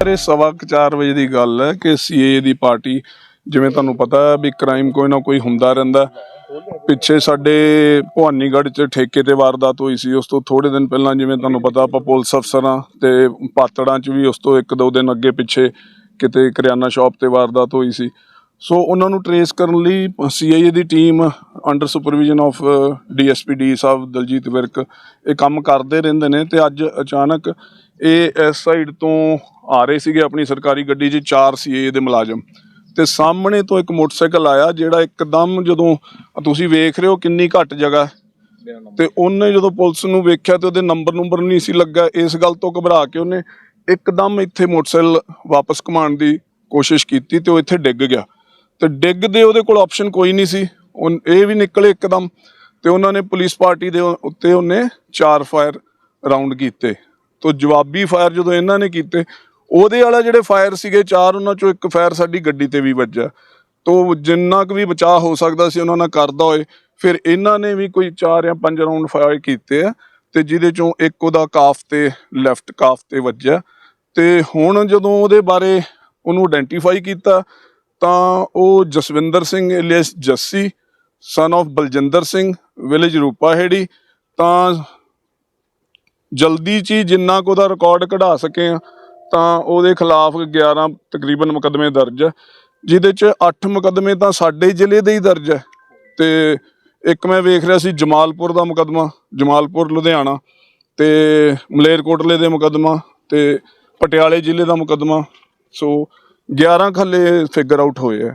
ਇਹ ਸਵਾ ਕੁ ਚਾਰ ਵਜੇ ਦੀ ਗੱਲ ਹੈ ਕਿ ਸੀਏ ਦੀ ਪਾਰਟੀ, ਜਿਵੇਂ ਤੁਹਾਨੂੰ ਪਤਾ ਵੀ ਕ੍ਰਾਈਮ ਕੋਈ ਨਾ ਕੋਈ ਹੁੰਦਾ ਰਹਿੰਦਾ ਪਿੱਛੇ ਸਾਡੇ ਭਵਾਨੀਗੜ੍ਹ ਚ ਠੇਕੇ ਤੇ ਵਾਰਦਾਤ ਹੋਈ ਸੀ, ਉਸ ਤੋਂ ਥੋੜੇ ਦਿਨ ਪਹਿਲਾਂ ਜਿਵੇਂ ਤੁਹਾਨੂੰ ਪਤਾ ਆਪਾਂ ਪੁਲਿਸ ਅਫਸਰਾਂ ਤੇ ਪਾਤੜਾਂ ਚ ਵੀ ਉਸ ਤੋਂ ਇੱਕ ਦੋ ਦਿਨ ਅੱਗੇ ਪਿੱਛੇ ਕਿਤੇ ਕਰਿਆਨਾ ਸ਼ਾਪ ਤੇ ਵਾਰਦਾਤ ਹੋਈ ਸੀ। ਸੋ ਉਹਨਾਂ ਨੂੰ ਟਰੇਸ ਕਰਨ ਲਈ CIA the team under supervision of DSP D ਸਾਹਿਬ ਦਲਜੀਤ ਵਿਰਕ ਇਹ ਕੰਮ ਕਰਦੇ ਰਹਿੰਦੇ ਨੇ ਤੇ ਅੱਜ ਅਚਾਨਕ ਇਹ ਇਸ ਸਾਈਡ ਤੋਂ ਆ ਰਹੇ ਸੀਗੇ ਆਪਣੀ ਸਰਕਾਰੀ ਗੱਡੀ 'ਚ ਚਾਰ ਸੀਏ ਦੇ ਮੁਲਾਜ਼ਮ। ਤੇ ਸਾਹਮਣੇ ਤੋਂ ਇੱਕ ਮੋਟਰਸਾਈਕਲ ਆਇਆ ਜਿਹੜਾ ਇੱਕਦਮ ਜਦੋਂ ਤੁਸੀਂ ਵੇਖ ਰਹੇ ਹੋ ਕਿੰਨੀ ਘੱਟ ਜਗ੍ਹਾ। ਹੈ ਤੇ ਉਹਨੇ ਜਦੋਂ ਪੁਲਿਸ ਨੂੰ ਵੇਖਿਆ ਤੇ ਉਹਦੇ ਨੰਬਰ ਨੰਬਰ ਨਹੀਂ ਸੀ ਲੱਗਾ, ਇਸ ਗੱਲ ਤੋਂ ਘਬਰਾ ਕੇ ਉਹਨੇ ਇੱਕਦਮ ਇੱਥੇ ਮੋਟਰਸਾਈਕਲ ਵਾਪਸ ਘੁਮਾਉਣ ਦੀ ਕੋਸ਼ਿਸ਼ ਕੀਤੀ ਤੇ ਉਹ ਇੱਥੇ ਡਿੱਗ ਗਿਆ। ਤੇ ਡਿੱਗਦੇ ਉਹਦੇ ਕੋਲ ਆਪਸ਼ਨ ਕੋਈ ਨਹੀਂ ਸੀ। ਉਹ ਇਹ ਵੀ ਨਿਕਲੇ ਇੱਕਦਮ ਤੇ ਉਹਨਾਂ ਨੇ ਪੁਲਿਸ ਪਾਰਟੀ ਦੇ ਉੱਤੇ ਉਹਨੇ ਚਾਰ ਫਾਇਰ ਰਾਉਂਡ ਕੀਤੇ। ਤੋਂ ਜਵਾਬੀ ਫਾਇਰ ਜਦੋਂ ਇਹਨਾਂ ਨੇ ਕੀਤੇ, ਉਹਦੇ ਵਾਲਾ ਜਿਹੜੇ ਫਾਇਰ ਸੀਗੇ, ਚਾਰ ਉਹਨਾਂ ਚੋਂ ਇੱਕ ਫਾਇਰ ਸਾਡੀ ਗੱਡੀ ਤੇ ਵੀ ਵੱਜਾ ਤੋਂ ਜਿੰਨਾ ਕੁ ਵੀ ਬਚਾਅ ਹੋ ਸਕਦਾ ਸੀ, ਉਹਨਾਂ ਨਾਲ ਕਰਦਾ ਹੋਏ। ਫਿਰ ਇਹਨਾਂ ਨੇ ਵੀ ਕੋਈ 4 ਜਾਂ 5 ਰਾਉਂਡ ਫਾਇਰ ਕੀਤੇ ਆ, ਤੇ ਜਿਹਦੇ ਚੋਂ ਇੱਕ ਉਹਦਾ ਕਾਫ ਤੇ ਲੈਫਟ ਕਾਫ ਤੇ ਵੱਜਿਆ। ਤੇ ਹੁਣ ਜਦੋਂ ਉਹਦੇ ਬਾਰੇ ਉਹਨੂੰ ਆਇਡੈਂਟੀਫਾਈ ਕੀਤਾ, ਤਾਂ ਉਹ Jaswinder Singh alias Jassi son of Baljinder Singh village Rupaheri, ਤਾਂ ਜਲਦੀ ਚ ਹੀ ਜਿੰਨਾ ਕੁ ਉਹਦਾ ਰਿਕਾਰਡ ਕਢਾ ਸਕੇ ਆ, ਤਾਂ ਉਹਦੇ ਖਿਲਾਫ 11 ਤਕਰੀਬਨ ਮੁਕੱਦਮੇ ਦਰਜ ਹੈ ਜਿਹਦੇ ਚ 8 ਮੁਕੱਦਮੇ ਤਾਂ ਸਾਡੇ ਜ਼ਿਲ੍ਹੇ ਦੇ ਹੀ ਦਰਜ ਹੈ ਤੇ ਇੱਕ ਮੈਂ ਵੇਖ ਰਿਹਾ ਸੀ ਜਮਾਲਪੁਰ ਦਾ ਮੁਕੱਦਮਾ, ਜਮਾਲਪੁਰ, ਲੁਧਿਆਣਾ ਤੇ ਮਲੇਰਕੋਟਲੇ ਦੇ ਮੁਕੱਦਮਾ ਤੇ ਪਟਿਆਲੇ ਜ਼ਿਲ੍ਹੇ ਦਾ ਮੁਕੱਦਮਾ। ਸੋ 11 ਖੱਲੇ ਫਿਗਰ ਆਊਟ ਹੋਏ ਆ।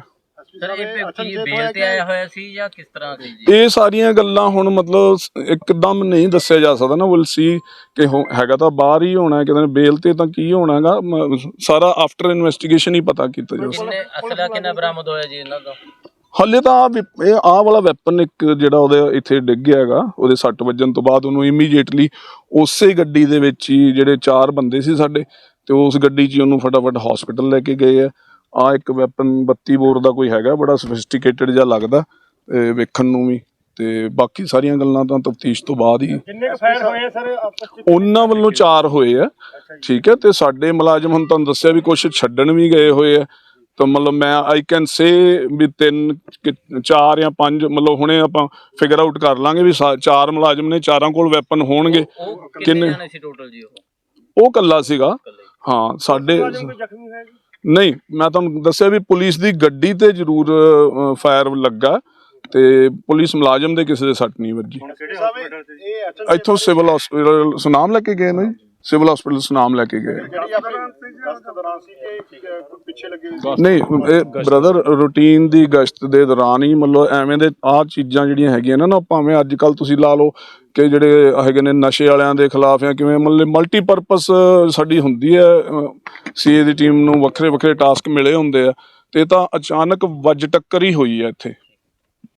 ਸਰ ਇਹ ਪੇ- ਕੀ ਬੇਲ ਤੇ ਆਇਆ ਹੋਇਆ ਸੀ ਜਾਂ ਕਿਸ ਤਰ੍ਹਾਂ ਸੀ ਜੀ? ਇਹ ਸਾਰੀਆਂ ਗੱਲਾਂ ਹੁਣ ਮਤਲਬ ਇੱਕਦਮ ਨਹੀਂ ਦੱਸਿਆ ਜਾ ਸਕਦਾ ਨਾ ਵਿਲ ਸੀ ਕਿ ਹੋ- ਹੈਗਾ ਤਾਂ ਬਾਹਰ ਹੀ ਹੋਣਾ ਹੈ ਕਿਤੇ ਬੇਲ ਤੇ ਤਾਂ ਕੀ ਹੋਣਾਗਾ ਸਾਰਾ ਆਫਟਰ ਇਨਵੈਸਟੀਗੇਸ਼ਨ ਹੀ ਪਤਾ ਕੀਤਾ ਜਾ ਸਕਦਾ। ਕਿੰਨੇ ਅਸਲਾ ਕਿੰਨਾ ਬਰਾਮਦ ਹੋਇਆ ਜੀ ਇਹਨਾਂ ਦਾ? ਹੱਲੇ ਤਾਂ ਆਹ ਵਿਪ- ਇਹ ਆਹ ਵਾਲਾ ਵੈਪਨ ਇੱਕ ਜਿਹੜਾ ਉਹਦੇ ਇੱਥੇ ਡਿੱਗ ਗਿਆ ਹੈਗਾ ਉਹਦੇ ਸੱਟ ਵੱਜਣ ਤੋਂ ਬਾਅਦ ਉਹਨੂੰ ਇਮੀਡੀਏਟਲੀ ਉਸੇ ਗੱਡੀ ਦੇ ਵਿੱਚ ਹੀ ਜਿਹੜੇ ਚਾਰ ਬੰਦੇ ਸੀ ਸਾਡੇ ਤੇ ਉਸ ਗੱਡੀ 'ਚ ਹੀ ਉਹਨੂੰ ਫਟਾਫਟ ਹਸਪੀਟਲ ਲੈ ਕੇ ਗਏ ਆ। ਆ ਇੱਕ ਵੈਪਨ 32 ਬੋਰ ਦਾ ਕੋਈ ਹੈਗਾ ਬੜਾ ਸਫਿਸਟੀਕੇਟਡ ਜਿਹਾ ਲੱਗਦਾ ਤੇ ਵੇਖਣ ਨੂੰ ਵੀ। ਤੇ ਬਾਕੀ ਸਾਰੀਆਂ ਗੱਲਾਂ ਤਾਂ ਤਫਤੀਸ਼ ਤੋਂ ਬਾਅਦ ਹੀ। ਕਿੰਨੇ ਕੁ ਫਾਇਰ ਹੋਏ ਸਰ ਆਪਸ ਉਹਨਾਂ ਵੱਲੋਂ ਚਾਰ ਹੋਏ ਆ ਠੀਕ ਹੈ ਤੇ ਸਾਡੇ ਮੁਲਾਜ਼ਮ ਹੁਣ ਤੁਹਾਨੂੰ ਦੱਸਿਆ ਵੀ ਕੁਝ ਛੱਡਣ ਵੀ ਗਏ ਹੋਏ ਆ। ਤਾਂ ਮਤਲਬ ਮੈਂ ਆਈ ਕੈਨ ਸੇ ਵੀ ਤਿੰਨ ਕਿ- ਚਾਰ ਜਾਂ ਪੰਜ ਮਤਲਬ ਹੁਣੇ ਆਪਾਂ ਫਿਗਰ ਆਊਟ ਕਰ ਲਾਂਗੇ ਵੀ ਸਾ- ਚਾਰ ਮੁਲਾਜ਼ਮ ਨੇ ਚਾਰਾਂ ਕੋਲ ਵੈਪਨ ਹੋਣਗੇ। ਕਿੰਨੇ? ਕਿੰਨੇ ਜਾਣੇ ਸੀ ਟੋਟਲ ਜੀ ਉਹ? ਉਹ ਕੱਲਾ ਸੀਗਾ। ਹਾਂ ਸਾਡੇ ਮੁਲਾਜ਼ਮ ਕੋਈ ਜ਼ਖਮੀ ਹੋਇਆ ਜੀ? ਨਹੀਂ ਮੈਂ ਤੁਹਾਨੂੰ ਦੱਸਿਆ ਵੀ ਪੁਲਿਸ ਦੀ ਗੱਡੀ ਤੇ ਜ਼ਰੂਰ ਫਾਇਰ ਲੱਗਾ ਤੇ ਪੁਲਿਸ ਮੁਲਾਜ਼ਮ ਦੇ ਕਿਸੇ ਦੇ ਸੱਟ ਨਹੀਂ ਵੱਜੀ। ਇੱਥੋਂ ਸਿਵਲ ਹਸਪੀਟਲ ਸੁਨਾਮ ਲੈ ਕੇ ਗਏ ਨੇ ਜੀ। ਸਿਵਲ ਹਸਪੀਟਲ ਸੁਨਾਮ ਲੈ ਕੇ ਗਏ? ਨਹੀਂ ਇਹ ਬ੍ਰਦਰ ਰੂਟੀਨ ਦੀ ਗਸ਼ਤ ਦੇ ਦੌਰਾਨ ਹੀ ਮਤਲਬ ਐਵੇਂ ਦੇ ਆਹ ਚੀਜ਼ਾਂ ਜਿਹੜੀਆਂ ਹੈਗੀਆਂ ਨੇ ਨਾ ਭਾਵੇਂ ਅੱਜ ਕੱਲ ਤੁਸੀਂ ਲਾ ਲਓ ਕਿ ਜਿਹੜੇ ਹੈਗੇ ਨੇ ਨਸ਼ੇ ਵਾਲਿਆਂ ਦੇ ਖਿਲਾਫ ਜਾਂ ਕਿਵੇਂ ਮਤਲਬ ਮਲਟੀਪਰਪਸ ਸਾਡੀ ਹੁੰਦੀ ਹੈ ਸੀਏ ਦੀ ਟੀਮ ਨੂੰ ਵੱਖਰੇ ਵੱਖਰੇ ਟਾਸਕ ਮਿਲੇ ਹੁੰਦੇ ਆ, ਤੇ ਇਹ ਤਾਂ ਅਚਾਨਕ ਵੱਜ ਟੱਕਰ ਹੀ ਹੋਈ ਹੈ ਇੱਥੇ।